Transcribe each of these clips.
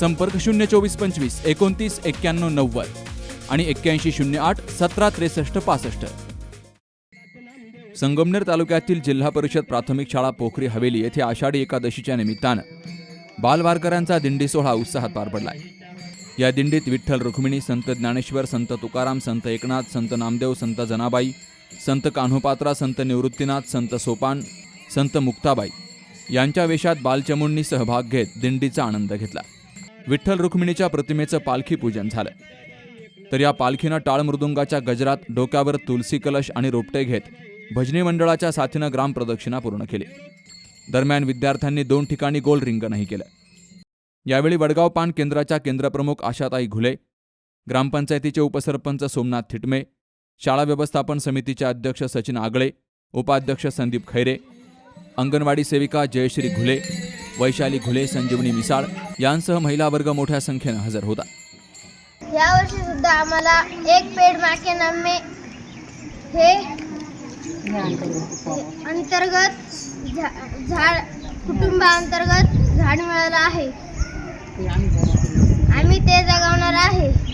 संपर्क शून्य चोवीस पंचवीस एकोणतीस एक्क्याण्णव नव्वद आणि एक्क्याऐंशी शून्य आठ सतरा त्रेसष्ट पासष्ट. संगमनेर तालुक्यातील जिल्हा परिषद प्राथमिक शाळा पोखरी हवेली येथे आषाढी एकादशीच्या निमित्तानं बालवारकऱ्यांचा दिंडी सोहळा उत्साहात पार पडलाय. या दिंडीत विठ्ठल रुक्मिणी संत ज्ञानेश्वर संत तुकाराम संत एकनाथ संत नामदेव संत जनाबाई संत कान्होपात्रा संत निवृत्तीनाथ संत सोपान संत मुक्ताबाई यांच्या वेशात बालचमुंनी सहभाग घेत दिंडीचा आनंद घेतला. विठ्ठल रुक्मिणीच्या प्रतिमेचं पालखी पूजन झालं. तर या पालखीनं टाळ मृदुंगाच्या गजरात डोक्यावर तुलसी कलश आणि रोपटे घेत भजनी मंडळाच्या साथीनं ग्रामप्रदक्षिणा पूर्ण केली. दरम्यान विद्यार्थ्यांनी दोन ठिकाणी गोल रिंगणही केलं. यावेळी वडगाव पान केंद्राच्या केंद्रप्रमुख आशाताई घुले ग्रामपंचायतीचे उपसरपंच सोमनाथ थिटमे शाळा व्यवस्थापन समितीचे अध्यक्ष सचिन आगळे उपाध्यक्ष संदीप खैरे अंगणवाडी सेविका जयश्री घुले वैशाली घुले संजीवनी मिसाळ यांसह महिला वर्ग मोठ्या संख्येनं हजर होता. यावर्षी सुद्धा आम्हाला एक पेड माके नम्मे हे अंतर्गत झा- झाड कुटुंबाअंतर्गत झाड मिळालं आहे. आम्ही ते जगवणार आहे.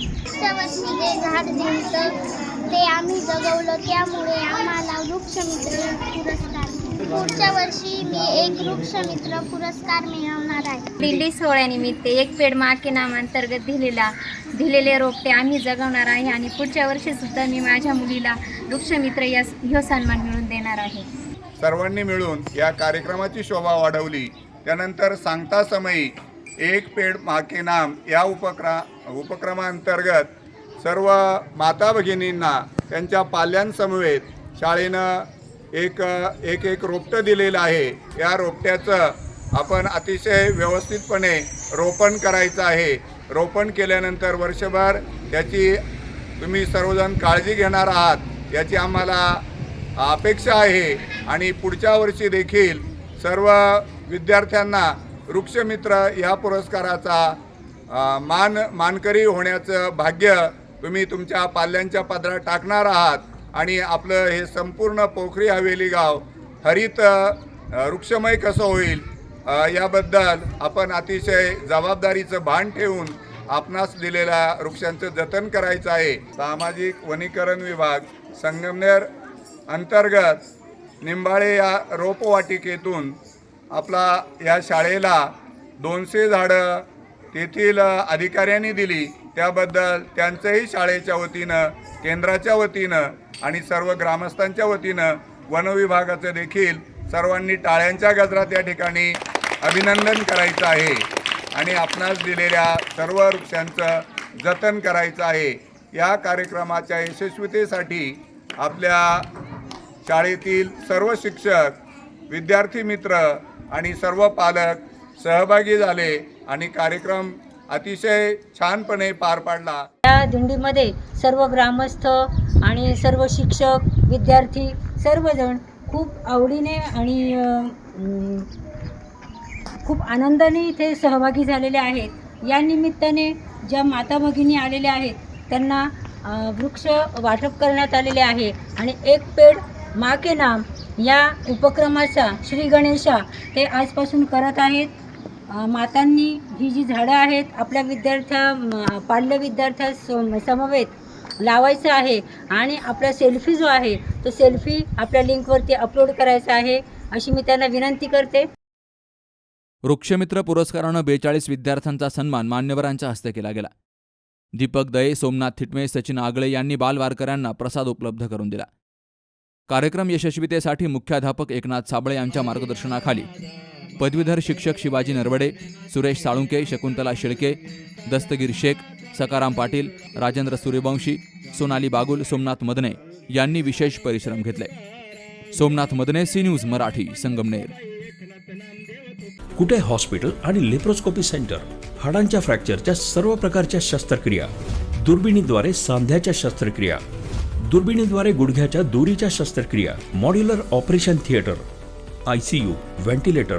वर्षी झाड दिलं ते आम्ही जगवलं. त्यामुळे आम्हाला वृक्षमित्र पुरस्कार. पुढच्या वर्षी मी एक वृक्षमित्र पुरस्कार मिळवणार आहे. दिंडी सोहळ्यानिमित्त एक पेड मा के नाम अंतर्गत दिलेला दिलेले रोपटे आम्ही जगवणार आहे आणि पुढच्या वर्षी सुद्धा मी माझ्या मुलीला वृक्षमित्र या ह्यो सन्मान मिळवून देणार आहे. सर्वांनी मिळून या कार्यक्रमाची शोभा वाढवली. त्यानंतर सांगता समयी एक पेड माके नाम या उपक्रा उपक्रमांतर्गत सर्व माता भगिनींना त्यांच्या पाल्यांसमवेत शाळेनं एक एक एक रोपटं दिलेलं आहे. या रोपट्याचं आपण अतिशय व्यवस्थितपणे रोपण करायचं आहे. रोपण केल्यानंतर वर्षभर त्याची तुम्ही सर्वजण काळजी घेणार आहात याची आम्हाला अपेक्षा आहे. आणि पुढच्या वर्षी देखील सर्व विद्यार्थ्यांना वृक्षमित्र या पुरस्काराचा मान मानकरी होण्याचं भाग्य तुम्ही तुमच्या पाल्यांच्या पदरात टाकणार आहात आणि आपलं हे संपूर्ण पोखरी हवेली गाव हरित वृक्षमय कसं होईल याबद्दल आपण अतिशय जबाबदारीचं भान ठेवून आपणास दिलेल्या वृक्षांचं जतन करायचं आहे. सामाजिक वनीकरण विभाग संगमनेर अंतर्गत निंबाळे या रोपवाटिकेतून आपला या शाळेला दोनशे झाडं तेथील अधिकाऱ्यांनी दिली. त्याबद्दल त्यांचंही शाळेच्या वतीनं केंद्राच्या वतीनं आणि सर्व ग्रामस्थांच्या वतीनं वनविभागाचं देखील सर्वांनी टाळ्यांच्या गजरात या ठिकाणी अभिनंदन करायचं आहे. आणि आपणास दिलेल्या सर्व वृक्षांचं जतन करायचं आहे. या कार्यक्रमाच्या यशस्वीतेसाठी आपल्या शाळेतील सर्व शिक्षक विद्यार्थी मित्र आणि सर्व पालक सहभागी झाले आणि कार्यक्रम अतिशय छानपणे पार पाडला. या दिंडीमध्ये सर्व ग्रामस्थ आणि सर्व शिक्षक विद्यार्थी सर्वजण खूप आवडीने आणि खूप आनंदाने इथे सहभागी झालेले आहेत. या निमित्ताने ज्या माता भगिनी आलेल्या आहेत त्यांना वृक्ष वाटप करण्यात आलेले आहे. आणि एक पेड मा के नाम या उपक्रमाचा श्री गणेशा ते आजपासून करत आहेत. मातांनी ही जी झाडं आहेत आपल्या विद्यार्थ्या पाल्य विद्यार्थ्या समवेत लावायचं आहे आणि आपला सेल्फी जो आहे तो सेल्फी आपल्या लिंकवरती अपलोड करायचा आहे अशी मी त्यांना विनंती करते. वृक्षमित्र पुरस्कारानं बेचाळीस विद्यार्थ्यांचा सन्मान मान्यवरांच्या हस्ते केला गेला. दीपक दये सोमनाथ थिटमे सचिन आगळे यांनी बालवारकऱ्यांना प्रसाद उपलब्ध करून दिला. कार्यक्रम यशस्वीतेसाठी मुख्याध्यापक एकनाथ साबळे यांच्या मार्गदर्शनाखाली. पदवीधर शिक्षक शिवाजी नरवडे सुरेश साळुंके शकुंतला शेळके दस्तगीर शेख सकाराम पाटील राजेंद्र सूर्यवंशी सोनाली बागुल सोमनाथ मदने यांनी विशेष परिश्रम घेतले. Somnath Madne C news Marathi Sangamner. Kute hospital आणि लेप्रोस्कोपी सेंटर? हाडांच्या फ्रॅक्चरच्या सर्व प्रकारच्या शस्त्रक्रिया. दुर्बिणीद्वारे सांध्याच्या शस्त्रक्रिया. दुर्बिणीद्वारे गुडघ्याच्या दोरीच्या शस्त्रक्रिया. Modular operation theatre. I C U ventilator